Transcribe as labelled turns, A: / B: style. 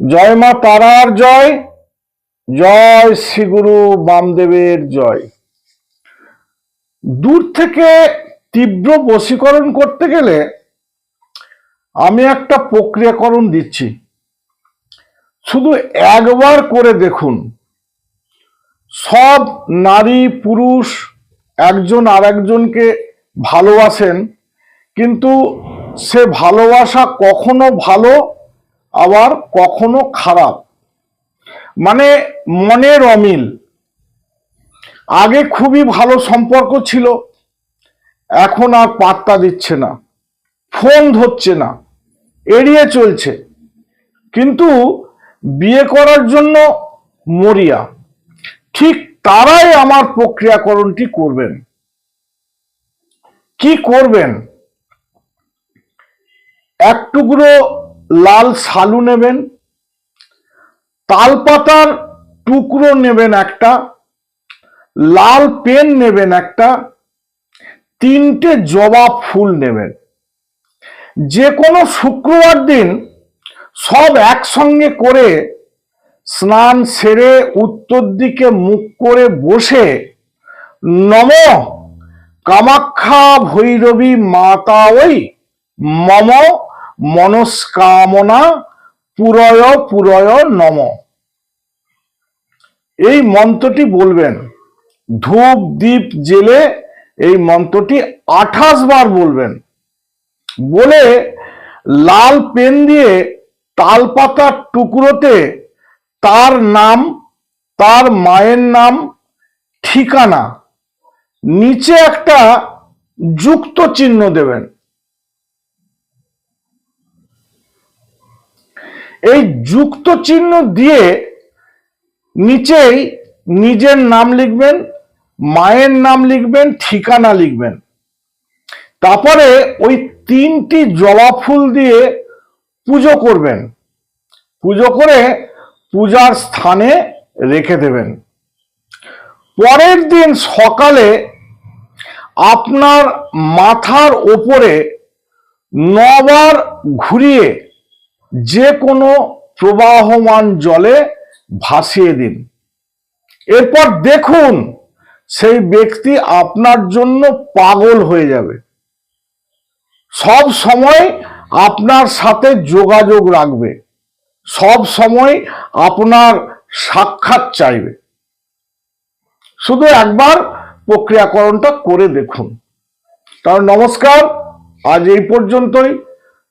A: জয় মা তারার জয় জয় শ্রীগুরু বামদেবের জয়। দূর থেকে তীব্র বশীকরণ করতে গেলে আমি একটা প্রক্রিয়াকরণ দিচ্ছি। শুধু একবার করে দেখুন, সব নারী, পুরুষ, একজন আর একজনকে ভালোবাসেন, কিন্তু সে ভালোবাসা কখনো ভালো আবার কখনো খারাপ। মানে মনের অমিল আগে খুবই ভালো সম্পর্ক ছিল, এখন আর পাত্তা দিচ্ছে না, ফোন ধরছে না, এড়িয়ে চলছে। কিন্তু বিয়ে করার জন্য মরিয়া, ঠিক তারাই আমার প্রক্রিয়াকরণটি করবেন। কি করবেন? এক টুকরো লাল সালু নেবেন, তালপাতার টুকরো নেবেন একটা, লাল পেন নেবেন একটা, তিনটে জবা ফুল নেবেন। যে কোনো শুক্রবার দিন সব একসঙ্গে করে স্নান সেরে উত্তর দিকে মুখ করে বসে নম কামাখ্যা ভৈরবী মাতা ওই মম মনস্কামনা পুরয় পুরয় নম। এই মন্ত্রটি বলবেন। ধূপ দ্বীপ জেলে এই মন্ত্রটি আঠাশ বার বলবেন। বলে লাল পেন দিয়ে তালপাতার টুকরোতে তার নাম, তার মায়ের নাম, ঠিকানা, নিচে একটা যুক্ত চিহ্ন দেবেন। এই যুক্ত চিহ্ন দিয়ে নিচেই নিজের নাম লিখবেন, মায়ের নাম লিখবেন, ঠিকানা লিখবেন। তারপরে ওই তিনটি জবা ফুল দিয়ে পুজো করবেন। পুজো করে পূজার স্থানে রেখে দেবেন। পরের দিন সকালে আপনার মাথার ওপরে নবার ঘুরিয়ে যে কোনো প্রবাহমান জলে ভাসিয়ে দিন। এরপর দেখুন, সেই ব্যক্তি আপনার জন্য পাগল হয়ে যাবে। সব সময় আপনার সাথে যোগাযোগ রাখবে। সব সময় আপনার সাক্ষাৎ চাইবে। শুধু একবার প্রক্রিয়াকরণটা করে দেখুন। কারণ নমস্কার, আজ এই পর্যন্তই।